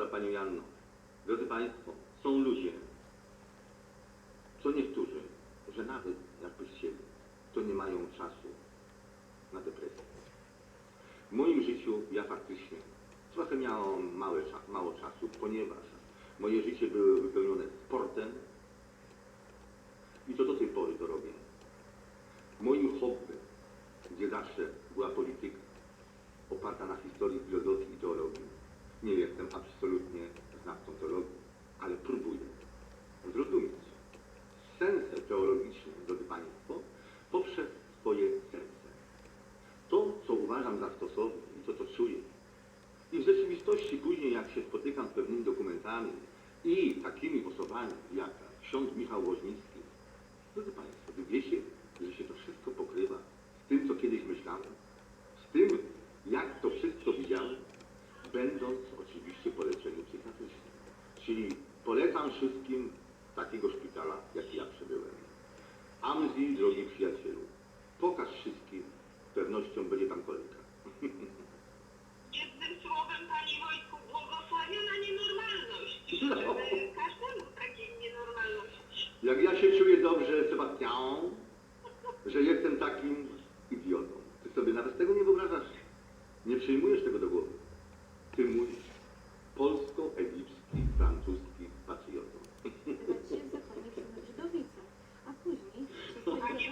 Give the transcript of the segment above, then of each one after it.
Prawda, Pani Janno? Drodzy Państwo, są ludzie, co niektórzy, że nawet jakby chcieli, to nie mają czasu na depresję. W moim życiu ja faktycznie trochę miałem małe, mało czasu, ponieważ moje życie było wypełnione sportem i to do tej pory to robię. Moim hobby, gdzie zawsze była polityka oparta na historii, filozofii i teologii, nie jestem absolutnie znawcą teologii, ale próbuję zrozumieć sensę teologiczny, drodzy Państwo, poprzez swoje serce. To, co uważam za stosowne i to, co czuję. I w rzeczywistości później, jak się spotykam z pewnymi dokumentami i takimi osobami jak ksiądz Michał Łożnicki, drodzy Państwo, wy wiecie, że się to wszystko pokrywa z tym, co kiedyś myślałem, z tym, jak to wszystko widziałem, będąc oczywiście po leczeniu psychiatrycznym. Czyli polecam wszystkim takiego szpitala, jaki ja przebyłem. Amzi, drogi przyjacielu, pokaż wszystkim, z pewnością będzie tam kolejka. Jednym słowem, Panie Wojtku, błogosławiona nienormalność. No. Żeby każdemu takiej nienormalności. Jak ja się czuję dobrze, Sebastian, że jestem takim idiotą. Ty sobie nawet tego nie wyobrażasz. Nie przyjmujesz tego do głowy. Ty mówisz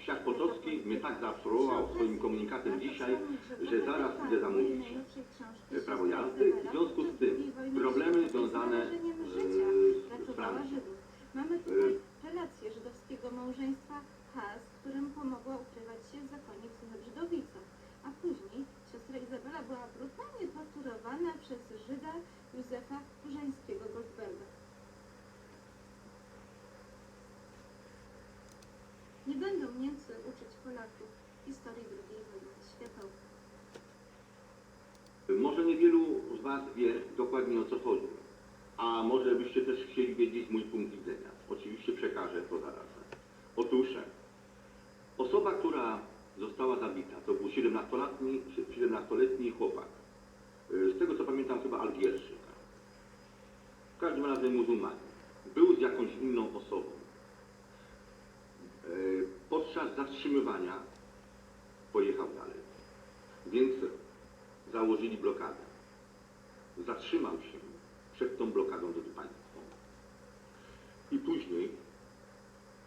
Wsiak Potocki mnie tak zaabsorbował swoim komunikatem dzisiaj, że zaraz idę zamówić e, prawo jazdy. W związku z tym problemy związane z e, ratowała Francją. Żydów. Mamy tutaj relację żydowskiego małżeństwa Has, którym pomogła ukrywać się w zakonie w Żydowicach. A później siostra Izabela była brutalnie torturowana przez Żyda Józefa Różańskiego Goldberga. Nie będą Historii II wojny światowej. Może niewielu z Was wie dokładnie o co chodzi, a może byście też chcieli wiedzieć mój punkt widzenia. Oczywiście przekażę to zaraz. Otóż osoba, która została zabita, to był 17-letni 17 chłopak. Z tego co pamiętam chyba Algierczyk. W każdym razie muzułmanin. Był z jakąś inną osobą. Zatrzymywania pojechał dalej. Więc założyli blokadę. Zatrzymał się przed tą blokadą, drodzy Państwo. I później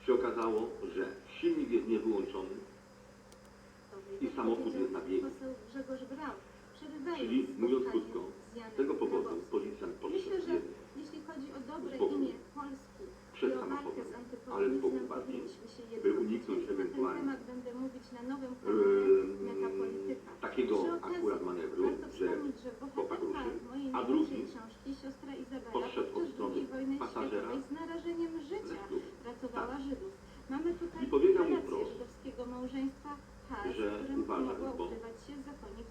się okazało, że silnik jest niewyłączony, I samochód jest na biegu. Czyli mówiąc krótko, tego powodu Grabowskim. policjant Myślę, podszedł że jeden jeśli chodzi o dobre Spokój. imię Polski Przed i o walkę samochodem, z ale się by uniknąć ten ewentualnie, temat będę mówić na nowym Metapolityka. takiego Przy okazji akurat manewru, warto że wspomnieć, że bohaterka mojej a najnowszej drugi książki, siostra Izabela, podszedł od podczas strony II wojny pasażera światowej z narażeniem życia ratowała Tak. Żydów. Mamy tutaj I powiedział relację wprost, żydowskiego małżeństwa że którym pomogła bo- ukrywać się w zakonie w